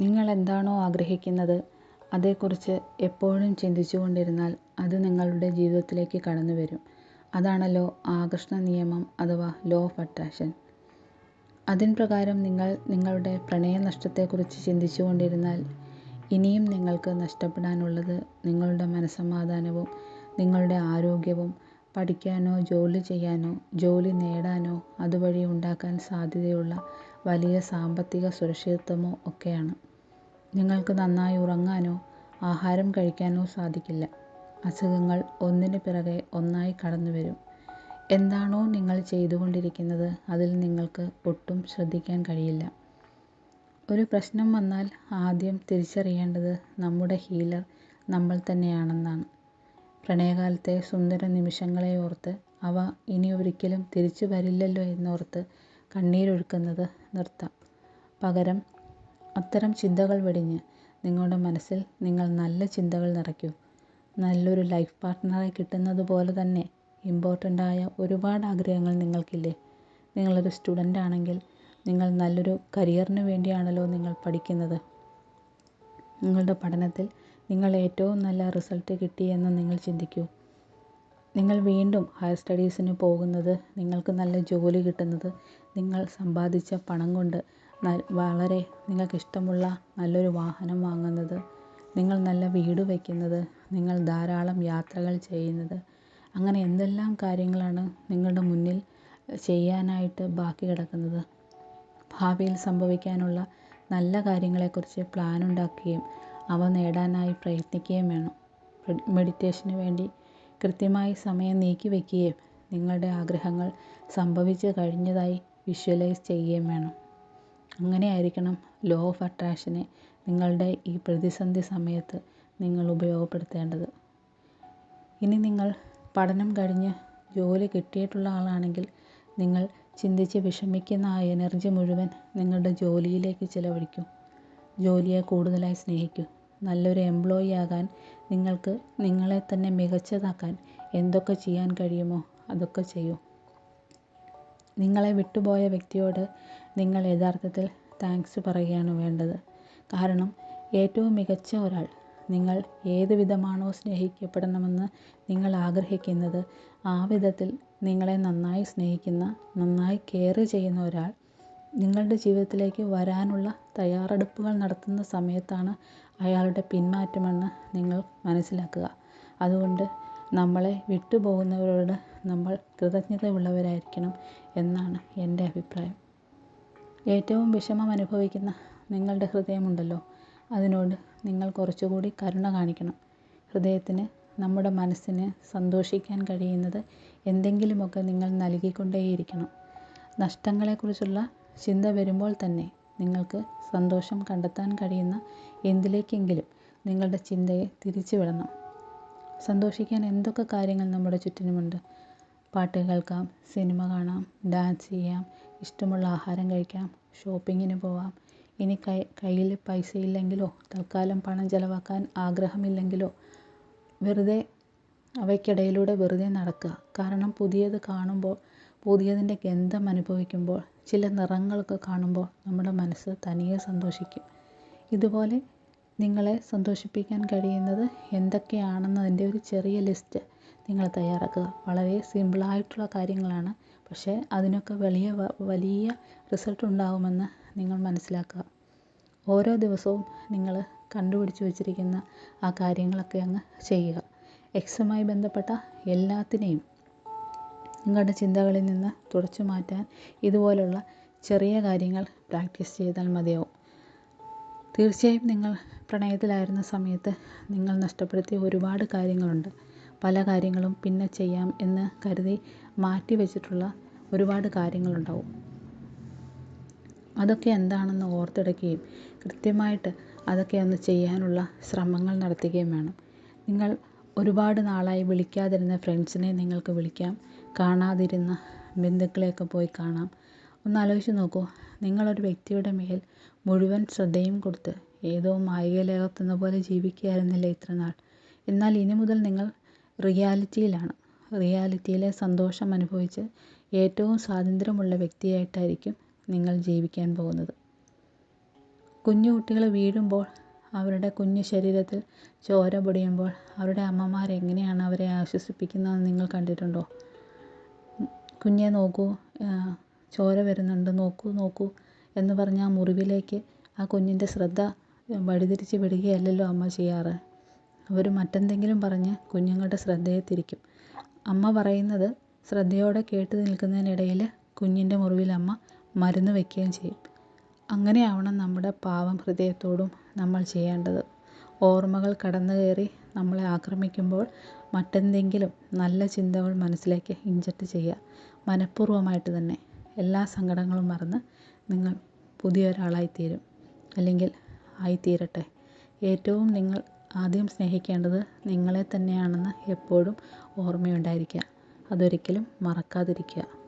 നിങ്ങൾ എന്താണോ ആഗ്രഹിക്കുന്നത് അതേക്കുറിച്ച് എപ്പോഴും ചിന്തിച്ചു കൊണ്ടിരുന്നാൽ അത് നിങ്ങളുടെ ജീവിതത്തിലേക്ക് കടന്നു വരും അതാണല്ലോ ആകർഷണ നിയമം അഥവാ ലോ ഓഫ് അട്രാക്ഷൻ അതിൻ പ്രകാരം നിങ്ങൾ നിങ്ങളുടെ പ്രണയനഷ്ടത്തെക്കുറിച്ച് ചിന്തിച്ചു കൊണ്ടിരുന്നാൽ ഇനിയും നിങ്ങൾക്ക് നഷ്ടപ്പെടാനുള്ളത് നിങ്ങളുടെ മനസ്സമാധാനവും നിങ്ങളുടെ ആരോഗ്യവും പഠിക്കാനോ ജോലി ചെയ്യാനോ ജോലി നേടാനോ അതുവഴി ഉണ്ടാക്കാൻ സാധ്യതയുള്ള വലിയ സാമ്പത്തിക സുരക്ഷിതത്വമോ ഒക്കെയാണ്. നിങ്ങൾക്ക് നന്നായി ഉറങ്ങാനോ ആഹാരം കഴിക്കാനോ സാധിക്കില്ല. അസുഖങ്ങൾ ഒന്നിന് പിറകെ ഒന്നായി കടന്നു വരും. എന്താണോ നിങ്ങൾ ചെയ്തുകൊണ്ടിരിക്കുന്നത് അതിൽ നിങ്ങൾക്ക് ഒട്ടും ശ്രദ്ധിക്കാൻ കഴിയില്ല. ഒരു പ്രശ്നം വന്നാൽ ആദ്യം തിരിച്ചറിയേണ്ടത് നമ്മുടെ ഹീലർ നമ്മൾ തന്നെയാണെന്നാണ്. പ്രണയകാലത്തെ സുന്ദര നിമിഷങ്ങളെ ഓർത്ത് അവ ഇനി ഒരിക്കലും തിരിച്ചു വരില്ലല്ലോ എന്നോർത്ത് കണ്ണീരൊഴുക്കുന്നത് നിർത്താം. പകരം അത്തരം ചിന്തകൾ വെടിഞ്ഞ് നിങ്ങളുടെ മനസ്സിൽ നിങ്ങൾ നല്ല ചിന്തകൾ നിറയ്ക്കൂ. നല്ലൊരു ലൈഫ് പാർട്ട്ണറെ കിട്ടുന്നത് പോലെ തന്നെ ഇമ്പോർട്ടന്റ് ആയ ഒരുപാട് ആഗ്രഹങ്ങൾ നിങ്ങൾക്കില്ലേ? നിങ്ങളൊരു സ്റ്റുഡന്റ് ആണെങ്കിൽ നിങ്ങൾ നല്ലൊരു കരിയറിന് വേണ്ടിയാണല്ലോ നിങ്ങൾ പഠിക്കുന്നത്. നിങ്ങളുടെ പഠനത്തിൽ നിങ്ങൾ ഏറ്റവും നല്ല റിസൾട്ട് കിട്ടി എന്ന് നിങ്ങൾ ചിന്തിക്കൂ. നിങ്ങൾ വീണ്ടും ഹയർ സ്റ്റഡീസിന് പോകുന്നത് നിങ്ങൾക്ക് നല്ല ജോലി കിട്ടുന്നത് നിങ്ങൾ സമ്പാദിച്ച പണം കൊണ്ട് വളരെ നിങ്ങൾക്ക് ഇഷ്ടമുള്ള നല്ലൊരു വാഹനം വാങ്ങുന്നത് നിങ്ങൾ നല്ല വീട് വയ്ക്കുന്നത് നിങ്ങൾ ധാരാളം യാത്രകൾ ചെയ്യുന്നത് അങ്ങനെ എന്തെല്ലാം കാര്യങ്ങളാണ് നിങ്ങളുടെ മുന്നിൽ ചെയ്യാനായിട്ട് ബാക്കി കിടക്കുന്നത്. ഭാവിയിൽ സംഭവിക്കാനുള്ള നല്ല കാര്യങ്ങളെക്കുറിച്ച് പ്ലാൻ ഉണ്ടാക്കുകയും അവ നേടാനായി പ്രയത്നിക്കുകയും വേണം. മെഡിറ്റേഷന് വേണ്ടി കൃത്യമായി സമയം നീക്കി വയ്ക്കുകയും നിങ്ങളുടെ ആഗ്രഹങ്ങൾ സംഭവിച്ചു കഴിഞ്ഞതായി വിഷ്വലൈസ് ചെയ്യുകയും വേണം. അങ്ങനെയായിരിക്കണം ലോ ഓഫ് അട്രാക്ഷനെ നിങ്ങളുടെ ഈ പ്രതിസന്ധി സമയത്ത് നിങ്ങൾ ഉപയോഗപ്പെടുത്തേണ്ടത്. ഇനി നിങ്ങൾ പഠനം കഴിഞ്ഞ് ജോലി കിട്ടിയിട്ടുള്ള ആളാണെങ്കിൽ നിങ്ങൾ ചിന്തിച്ച് വിഷമിക്കുന്ന ആ എനർജി മുഴുവൻ നിങ്ങളുടെ ജോലിയിലേക്ക് ചിലവഴിക്കൂ. ജോലിയെ കൂടുതലായി സ്നേഹിക്കൂ. നല്ലൊരു എംപ്ലോയി ആകാൻ നിങ്ങൾക്ക് നിങ്ങളെ തന്നെ മികച്ചതാക്കാൻ എന്തൊക്കെ ചെയ്യാൻ കഴിയുമോ അതൊക്കെ ചെയ്യൂ. നിങ്ങളെ വിട്ടുപോയ വ്യക്തിയോട് നിങ്ങൾ യഥാർത്ഥത്തിൽ താങ്ക്സ് പറയുകയാണ് വേണ്ടത്. കാരണം ഏറ്റവും മികച്ച ഒരാൾ നിങ്ങൾ ഏത് വിധമാണോ സ്നേഹിക്കപ്പെടണമെന്ന് നിങ്ങൾ ആഗ്രഹിക്കുന്നത് ആ വിധത്തിൽ നിങ്ങളെ നന്നായി സ്നേഹിക്കുന്ന നന്നായി കെയർ ചെയ്യുന്ന ഒരാൾ നിങ്ങളുടെ ജീവിതത്തിലേക്ക് വരാനുള്ള തയ്യാറെടുപ്പുകൾ നടത്തുന്ന സമയത്താണ് അയാളുടെ പിന്മാറ്റമെന്ന് നിങ്ങൾ മനസ്സിലാക്കുക. അതുകൊണ്ട് നമ്മളെ വിട്ടുപോകുന്നവരോട് നമ്മൾ കൃതജ്ഞതയുള്ളവരായിരിക്കണം എന്നാണ് എന്റെ അഭിപ്രായം. ഏറ്റവും വിഷമം അനുഭവിക്കുന്ന നിങ്ങളുടെ ഹൃദയമുണ്ടല്ലോ. അതിനോട് നിങ്ങൾ കുറച്ചുകൂടി കരുണ കാണിക്കണം. ഹൃദയത്തിന് നമ്മുടെ മനസ്സിന് സന്തോഷിക്കാൻ കഴിയുന്നത് എന്തെങ്കിലുമൊക്കെ നിങ്ങൾ നൽകിക്കൊണ്ടേയിരിക്കണം. നഷ്ടങ്ങളെക്കുറിച്ചുള്ള ചിന്ത വരുമ്പോൾ തന്നെ നിങ്ങൾക്ക് സന്തോഷം കണ്ടെത്താൻ കഴിയുന്ന എന്തിലേക്കെങ്കിലും നിങ്ങളുടെ ചിന്തയെ തിരിച്ചു വിടണം. സന്തോഷിക്കാൻ എന്തൊക്കെ കാര്യങ്ങൾ നമ്മുടെ ചുറ്റിനുമുണ്ട്? പാട്ട് കേൾക്കാം സിനിമ കാണാം ഡാൻസ് ചെയ്യാം ഇഷ്ടമുള്ള ആഹാരം കഴിക്കാം ഷോപ്പിങ്ങിന് പോവാം. ഇനി കയ്യിൽ പൈസ ഇല്ലെങ്കിലോ തൽക്കാലം പണം ചിലവാക്കാൻ ആഗ്രഹമില്ലെങ്കിലോ വെറുതെ അവയ്ക്കിടയിലൂടെ വെറുതെ നടക്കുക. കാരണം പുതിയത് കാണുമ്പോൾ പുതിയതിന്റെ ഗന്ധം അനുഭവിക്കുമ്പോൾ ചില നിറങ്ങളൊക്കെ കാണുമ്പോൾ നമ്മുടെ മനസ്സ് തനിയെ സന്തോഷിക്കും. ഇതുപോലെ നിങ്ങളെ സന്തോഷിപ്പിക്കാൻ കഴിയുന്നത് എന്തൊക്കെയാണെന്നതിന്റെ ഒരു ചെറിയ ലിസ്റ്റ് നിങ്ങൾ തയ്യാറാക്കുക. വളരെ സിമ്പിളായിട്ടുള്ള കാര്യങ്ങളാണ്. പക്ഷേ അതിനൊക്കെ വലിയ വലിയ റിസൾട്ട് ഉണ്ടാകുമെന്ന് നിങ്ങൾ മനസ്സിലാക്കുക. ഓരോ ദിവസവും നിങ്ങൾ കണ്ടുപിടിച്ച് വെച്ചിരിക്കുന്ന ആ കാര്യങ്ങളൊക്കെ അങ്ങ് ചെയ്യുക. എക്സുമായി ബന്ധപ്പെട്ട എല്ലാത്തിനെയും നിങ്ങളുടെ ചിന്തകളിൽ നിന്ന് തുടച്ചു മാറ്റാൻ ഇതുപോലുള്ള ചെറിയ കാര്യങ്ങൾ പ്രാക്ടീസ് ചെയ്താൽ മതിയാവും. തീർച്ചയായും നിങ്ങൾ പ്രണയത്തിലായിരുന്ന സമയത്ത് നിങ്ങൾ നഷ്ടപ്പെടുത്തിയ ഒരുപാട് കാര്യങ്ങളുണ്ട്. പല കാര്യങ്ങളും പിന്നെ ചെയ്യാം എന്ന് കരുതി മാറ്റി വെച്ചിട്ടുള്ള ഒരുപാട് കാര്യങ്ങളുണ്ടാവും. അതൊക്കെ എന്താണെന്ന് ഓർത്തെടുക്കുകയും കൃത്യമായിട്ട് അതൊക്കെ ഒന്ന് ചെയ്യാനുള്ള ശ്രമങ്ങൾ നടത്തുകയും വേണം. നിങ്ങൾ ഒരുപാട് നാളായി വിളിക്കാതിരുന്ന ഫ്രണ്ട്സിനെ നിങ്ങൾക്ക് വിളിക്കാം. കാണാതിരുന്ന ബന്ധുക്കളെയൊക്കെ പോയി കാണാം. ഒന്ന് ആലോചിച്ച് നോക്കൂ നിങ്ങളൊരു വ്യക്തിയുടെ മേൽ മുഴുവൻ ശ്രദ്ധയും കൊടുത്ത് ഏതോ മായികലോകത്തെന്ന പോലെ ജീവിക്കുകയായിരുന്നില്ലേ ഇത്രനാൾ? എന്നാൽ ഇനി മുതൽ നിങ്ങൾ റിയാലിറ്റിയിലാണ്. റിയാലിറ്റിയിലെ സന്തോഷം അനുഭവിച്ച് ഏറ്റവും സ്വാതന്ത്ര്യമുള്ള വ്യക്തിയായിട്ടായിരിക്കും നിങ്ങൾ ജീവിക്കാൻ പോകുന്നത്. കുഞ്ഞു കുട്ടികൾ വീഴുമ്പോൾ അവരുടെ കുഞ്ഞു ശരീരത്തിൽ ചോര പൊടിയുമ്പോൾ അവരുടെ അമ്മമാർ എങ്ങനെയാണ് അവരെ ആശ്വസിപ്പിക്കുന്നതെന്ന് നിങ്ങൾ കണ്ടിട്ടുണ്ടോ? കുഞ്ഞെ നോക്കൂ ചോര വരുന്നുണ്ട് നോക്കൂ നോക്കൂ എന്ന് പറഞ്ഞ് ആ മുറിവിലേക്ക് ആ കുഞ്ഞിന്റെ ശ്രദ്ധ വഴിതിരിച്ച് വിടുകയല്ലല്ലോ അമ്മ ചെയ്യാറ്. അവർ മറ്റെന്തെങ്കിലും പറഞ്ഞ് കുഞ്ഞുങ്ങളുടെ ശ്രദ്ധയെ തിരിക്കും അമ്മ പറയുന്നത് ശ്രദ്ധയോടെ കേട്ട് നിൽക്കുന്നതിനിടയിൽ കുഞ്ഞിന്റെ മുറിവിൽ അമ്മ മരുന്ന് വയ്ക്കുകയും ചെയ്യും. അങ്ങനെയാവണം നമ്മുടെ പാവം ഹൃദയത്തോടും നമ്മൾ ചെയ്യേണ്ടത്. ഓർമ്മകൾ കടന്നു കയറി നമ്മളെ ആക്രമിക്കുമ്പോൾ മറ്റെന്തെങ്കിലും നല്ല ചിന്തകൾ മനസ്സിലേക്ക് ഇഞ്ചക്ട് ചെയ്യുക. മനഃപൂർവമായിട്ട് തന്നെ എല്ലാ സങ്കടങ്ങളും മറന്ന് നിങ്ങൾ പുതിയൊരാളായിത്തീരും. അല്ലെങ്കിൽ ആയിത്തീരട്ടെ. ഏറ്റവും നിങ്ങൾ ആദ്യം സ്നേഹിക്കേണ്ടത് നിങ്ങളെ തന്നെയാണെന്ന് എപ്പോഴും ഓർമ്മയുണ്ടായിരിക്കുക. അതൊരിക്കലും മറക്കാതിരിക്കുക.